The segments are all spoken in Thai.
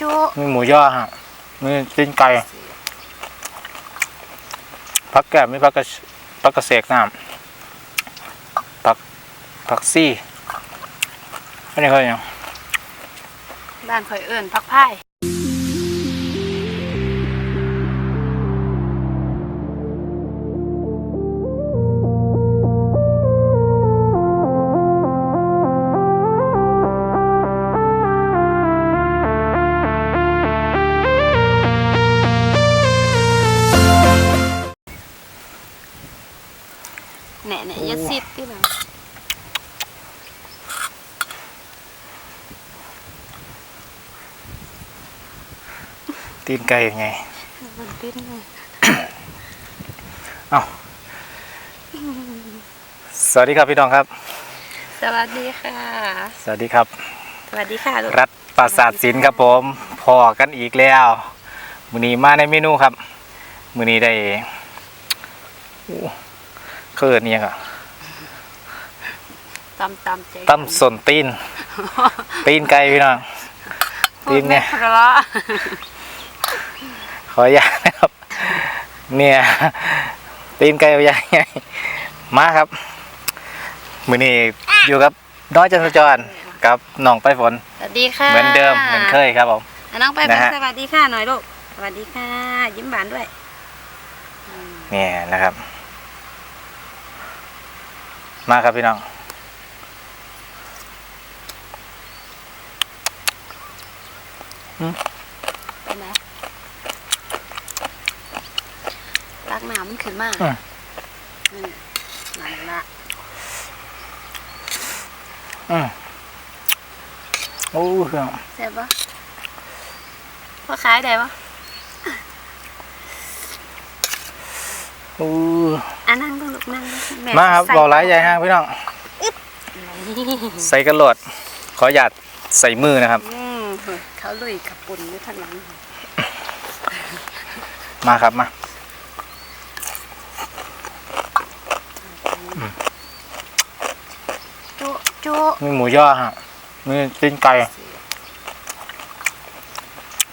จุมีหมูย่อฮะมีตีนไก่ผักแกบมีผักกระผักกระเสกน้ำผักผักซี่อันนี้เขาอย่างบ้านข่อยเอิ้นพักพาย อยาซิดที่เราตีนไก่ยังไง มันติดเลยสวัสดีครับพี่น้องครับ สวัสดีค่ะ สวัสดีครับ สวัสดีค่ะลูกรัฐปราสาทศิลป์ครับผมพอกันอีกแล้วมือนี้มาในเมนูครับ มือนี้ได้อู้เคยนี่ยังอะ ตำตำใจตั้มสนตีน ตีนไก่พี่น้อง ตีนเนี่ย พูดไม่เพราะขออนุญาตนะครับ เนี่ยตีนไก่ใหญ่ไงมาครับ มือนี้อยู่กับน้อยจันทจรกับน้องไปฝน สวัสดีค่ะเหมือนเดิมเหมือนเคยครับผม อะน้องไปนะฮะ สวัสดีค่ะหน่อยลูกสวัสดีค่ะ ยิ้มหวานด้วยเนี่ยนะครับ มาครับพี่น้อง เป็นไหมรักหนามันขึ้นมากอืมอืมนั่นละอืมโอ้พี่น้องเสร็จปะพ่อขายได้ปะโอ้อะนั่งต้องลูกนั่งด้วยแมาครับใส่บอกหลายใหญ่ห้างพี่น้อง ใส่กระโหลด ขอหยาดใส่มือนะครับอืม เขาลุยขับปุ่นด้วยข้างหลังมาครับมาจุจุมีหมูย่อฮะมีตีนไก่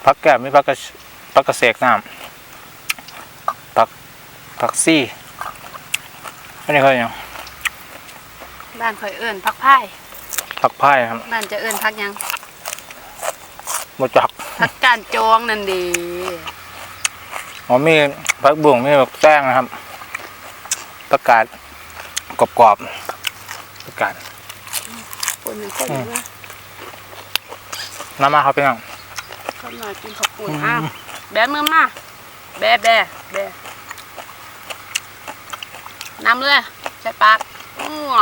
ผักแกบมีผักกระผักกระเสกน้ำผักผักซี่อันนี้เขาอย่างบ้านข่อยเอิ้นพักพายผักพายครับบ้านจะเอิ้นพักหยัง หมูจักพักการจองนั่นดีอ๋อมีผักบุ้งมีผักแป้งนะครับผักกาดกรอบๆผักกาดปุ่นเป็นคนอยู่นะน้ำมาครับพี่น้องคนหน่อยกินข้าวปุ่นอืมอ้าวแบมือมาแบแบแบน้ำเลยใส่ปากอื้อ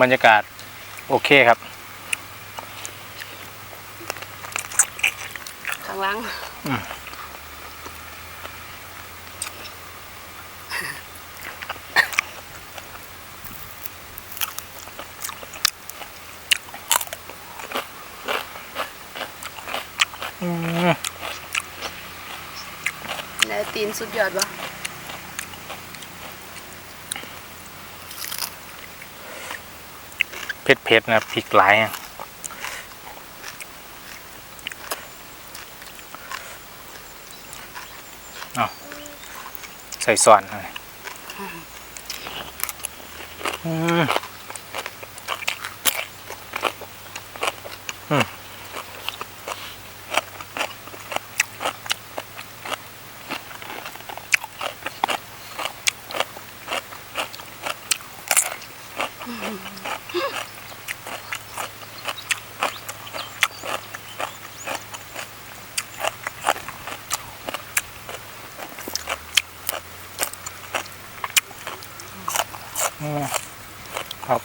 บรรยากาศ โอเคครับ ข้างหลังอืมอืมในตีนสุดยอดวะเผ็ดๆนะพริกหลายอะ อาใส่ส่วนหน่อยอืมอืม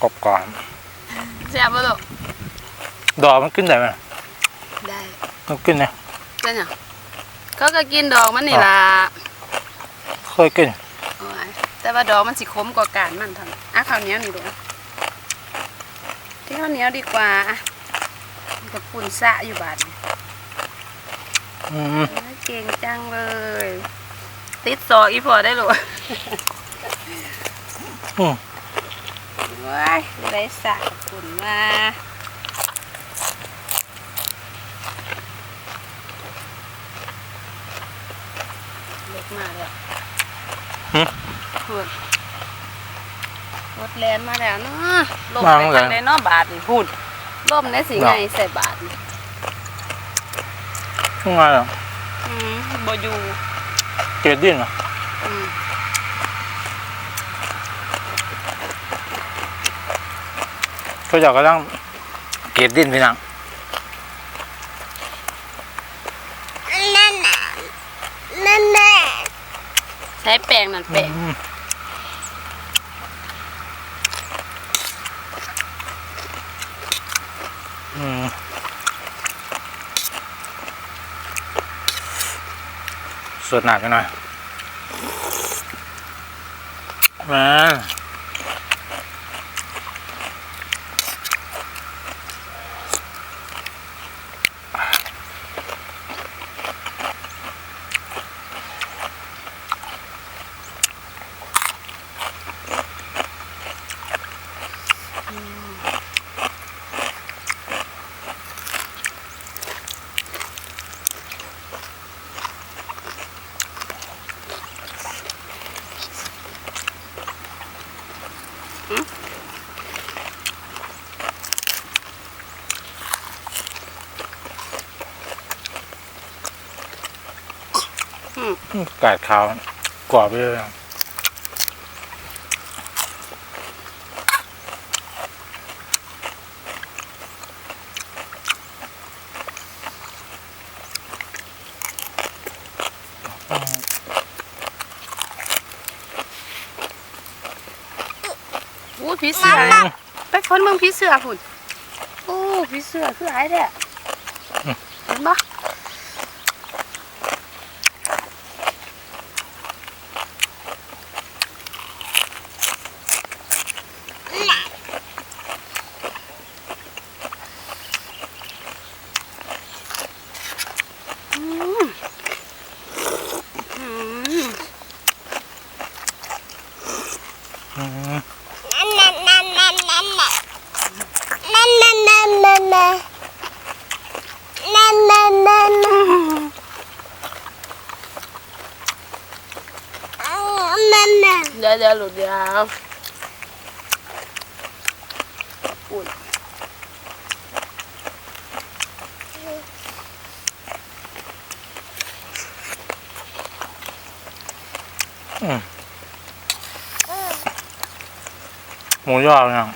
กรอบก่อนแซ่บปะลูกดอกมันขึ้นได้ไหมได้มันขึ้นนะเป็นหยังเขาก็กินดอกมันนี่ล่ะเคยขึ้นโอ้ยแต่ว่าดอกมันสิขมกว่าการมันเท่านั้นอะข้าวเหนียวนี่ดูกที่ข้าวเหนียวดีกว่าอะมันกับปุ่นสะอยู่บาดนี่อืมโอ้ยเก่งจังเลย ติดซอกอีพอได้หรออืม ว้ายไรสะขุนมาเล็กมาเลยฮึพูดหมดแลนมาแล้วเนาะลมในทางในเนาบาทนี่พูดลมในสีไงใส่บาทนี่ทำไงอะอืมบอยู่เกลีดดิ้นเหรอ เขาเจะกำลังเกล็ดดิ้นพี่นังนั่นน่ะนั่นน่ะใช้แป้งนั่นแป้งอืมอืมสวดหนักไปหน่อยมา ไก่ขาวกรอบไปเลยอู้ผีเสือไปคนเมืองผีเสือพุ่นโอ้ผีเสือคือหลาย ยวเดี๋ยวหลุดเดี๋ยวอุ่นหมูยอเนี่ย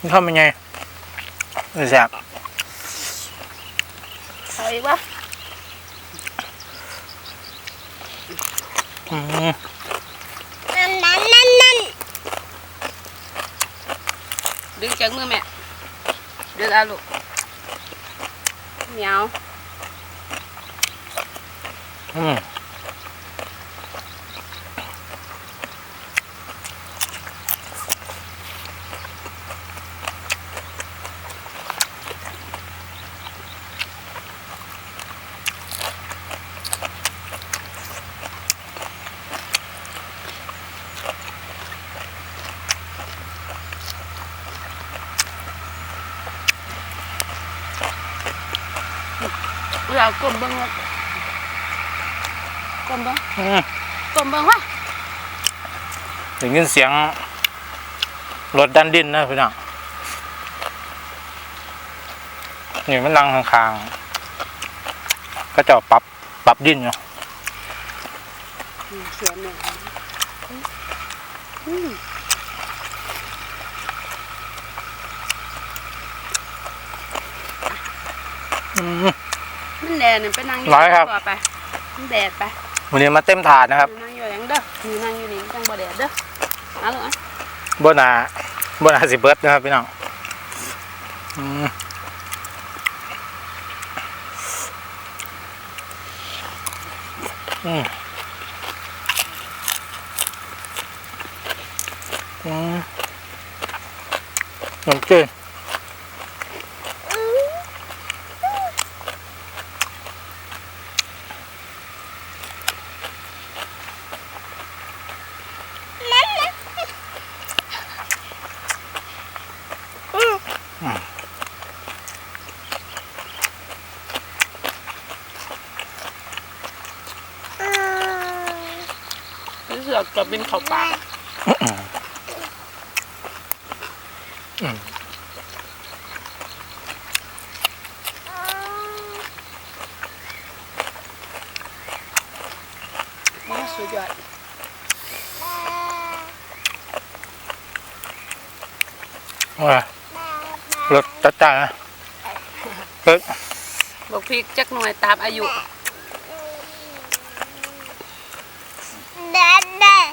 นี่ทำยังไงนี่แซ่บเอาอีกวะ Ờ. Đứng chân mưa mẹ. Đưa ra luôn. Nhau Ừ. ดึงจากมือแม่ดึงเอาลูกเหนียวอืมเรากลมเบิ้งวะกลมเบิ้งอืมกลมเบิ้งวะได้ยินเสียงรถดันดินนะพี่น้องนี่มันลังข้างๆก็จะปรับปรับดินอยู่อืมเสียเนี่ยอืมอืมมันแดดเนี่ยไปนั่งอยู่ร้อยครับ ตัวไปมันแดดไปวันนี้มาเต็มถาดนะครับนั่งอยู่อย่างเด้อนี่นั่งอยู่นี่จังบ่แดดเด้อเอาลูกอะบนาบนาสิเบิร์ดนะครับพี่น้องอืมอืมอืมน้ำเจน ลือกกับบินเข้าปากโอ้สุดยอดว่ารสจัดจ้านนะเฮ้ยบอกพริกจักหน่วยตามอายุ เด็ดเด็ด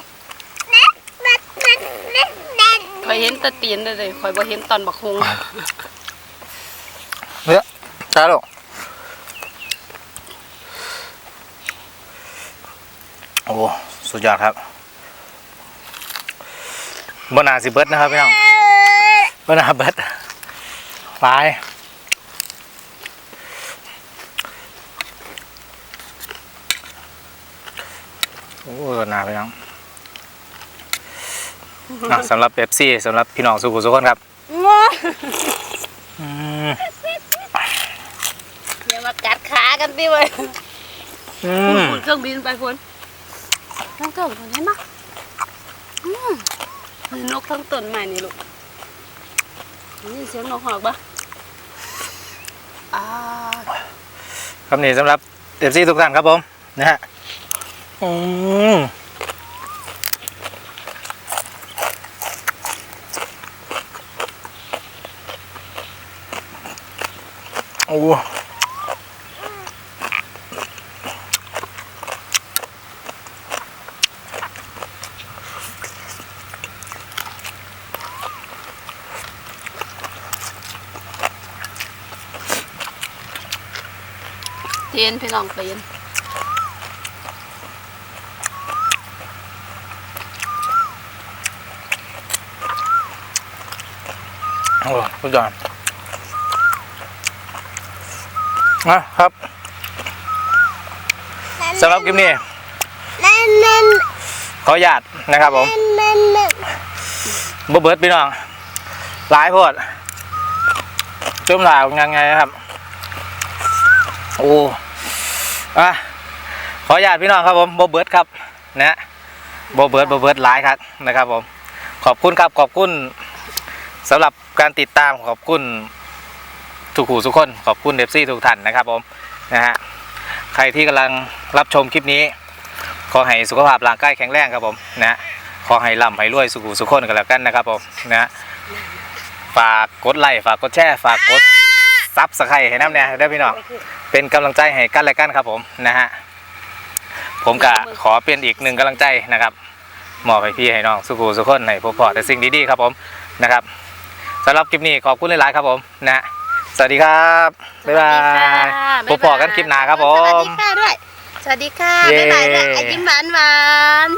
เด็ดเด็ดเด็ดเด็ดเด็ด คอยเห็นตะตีนเลยเลยคอยบ่เห็นตอนบักฮงเนี่ยจ้าลูกโอ้สุดยอดครับบนาสิเบิร์ดนะครับพี่น้องบนาเบิร์ดไปโอ้นาพี่น้อง อะสำหรับเป๊ปซี่สำหรับพี่น้องสุขุมสุขคนครับอืมอย่ามากัดขากันดิเว้ยอืมพูดเครื่องบินไปพุ่นทั้งเกิดคนเห็นปะอืมนกทั้งต้นใหม่นี่ลูกนี่เสียงนกหอกปะอ่าครับนี่สำหรับเอฟซีทุกท่านครับผมนะฮะอืม อ้เตียนพี่น้องเตียนโอ้สุดยอด นะครับสำหรับคลิปนี้นั่นนั่นขออนุญาตนะครับผมนั่นนั่นบ่เบิดพี่น้องหลายโพดจุ่มหลายยังไงครับ โอ้อะขออนุญาตพี่น้องครับผมบ่เบิดครับนะบ่เบิดบ่เบิดหลายครับนะครับผมขอบคุณครับขอบคุณสำหรับการติดตามขอบคุณ ทุกหูทุกคนขอบคุณเดฟซี่ทุกท่านนะครับผมนะฮะใครที่กำลังรับชมคลิปนี้ ขอให้สุขภาพร่างกายแข็งแรงครับผมนะขอให้ร่ำให้รวยสุขุสุขคนกันแล้วกันนะครับผมนะฝากกดไลค์ฝากกดแชร์ฝากกดซับสไครต์ให้น้ำเนี่ยได้พี่น้องเป็นกำลังใจให้กันและกันครับผมนะฮะผมก็ขอเป็นอีกหนึ่งกำลังใจนะครับมอบให้พี่ให้น้องสุขุสุขคนให้พบพอแต่สิ่งดีๆครับผมนะครับสำหรับคลิปนี้ขอบคุณหลายๆครับผมนะฮะ สวัสดีครับ บ๊ายบาย พบพอกันคลิปหน้าครับผสวัสมดีค่ะด้วย สวัสดีค่ะ เย้ บ๊ายบายด้วยไอ้ยิ้มหวานหวาน